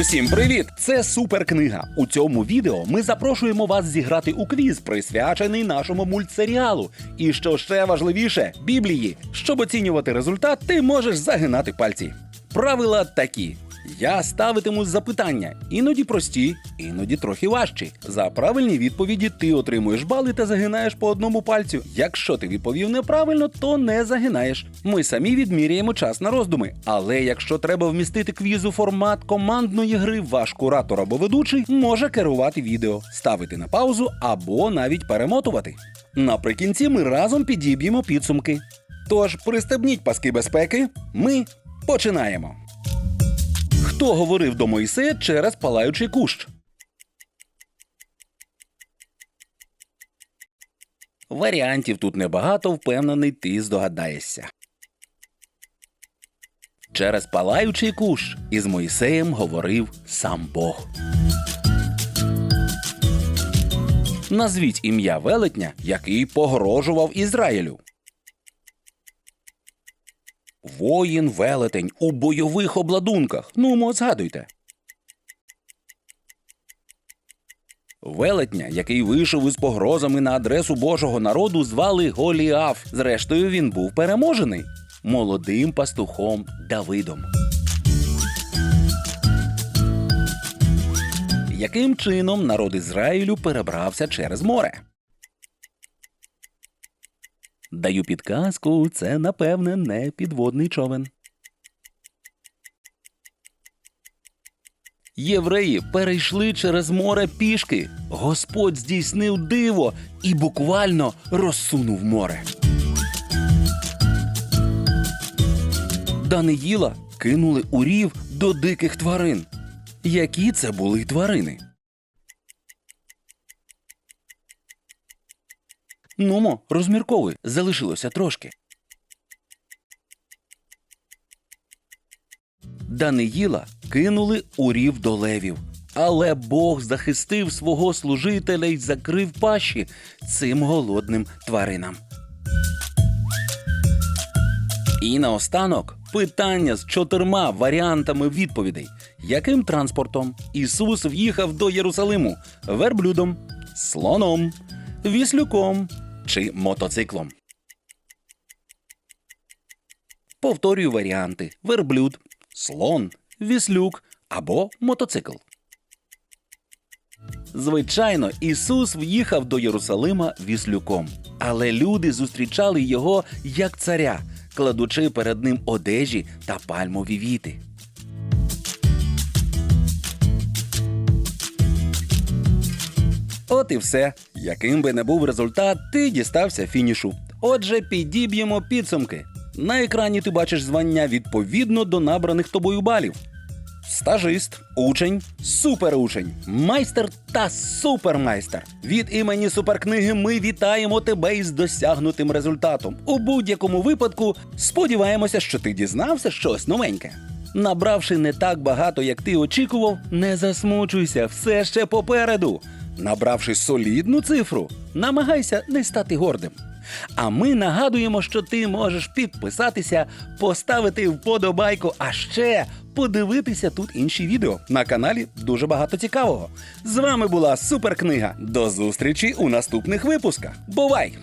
Усім привіт! Це суперкнига. У цьому відео ми запрошуємо вас зіграти у квіз, присвячений нашому мультсеріалу. І що ще важливіше, Біблії. Щоб оцінювати результат, ти можеш загинати пальці. Правила такі. Я ставитиму запитання, іноді прості, іноді трохи важчі. За правильні відповіді ти отримуєш бали та загинаєш по одному пальцю. Якщо ти відповів неправильно, то не загинаєш. Ми самі відміряємо час на роздуми. Але якщо треба вмістити квіз у формат командної гри, ваш куратор або ведучий може керувати відео, ставити на паузу або навіть перемотувати. Наприкінці ми разом підіб'ємо підсумки. Тож пристебніть паски безпеки. Ми починаємо. Хто говорив до Моїсея через палаючий кущ? Варіантів тут небагато, впевнений, ти здогадаєшся. Через палаючий кущ із Моїсеєм говорив сам Бог. Назвіть ім'я велетня, який погрожував Ізраїлю. Воїн велетень у бойових обладунках. Ну, мо, згадуйте. Велетня, який вийшов із погрозами на адресу Божого народу, звали Голіаф. Зрештою, він був переможений молодим пастухом Давидом. Яким чином народ Ізраїлю перебрався через море? Даю підказку, це, напевне, не підводний човен. Євреї перейшли через море пішки. Господь здійснив диво і буквально розсунув море. Даниїла кинули у рів до диких тварин. Які це були тварини? Нумо, розмірковуй, залишилося трошки. Даниїла кинули у рів до левів. Але Бог захистив свого служителя й закрив пащі цим голодним тваринам. І наостанок питання з чотирма варіантами відповідей. Яким транспортом Ісус в'їхав до Єрусалиму? Верблюдом, слоном, віслюком чи мотоциклом? Повторюю варіанти: верблюд, слон, віслюк або мотоцикл. Звичайно, Ісус в'їхав до Єрусалима віслюком, але люди зустрічали його як царя, кладучи перед ним одежі та пальмові віти. От і все. Яким би не був результат, ти дістався фінішу. Отже, підіб'ємо підсумки. На екрані ти бачиш звання відповідно до набраних тобою балів. Стажист, учень, суперучень, майстер та супермайстер. Від імені суперкниги ми вітаємо тебе із досягнутим результатом. У будь-якому випадку сподіваємося, що ти дізнався щось новеньке. Набравши не так багато, як ти очікував, не засмучуйся, все ще попереду. Набравши солідну цифру, намагайся не стати гордим. А ми нагадуємо, що ти можеш підписатися, поставити вподобайку, а ще подивитися тут інші відео. На каналі дуже багато цікавого. З вами була суперкнига. До зустрічі у наступних випусках. Бувай!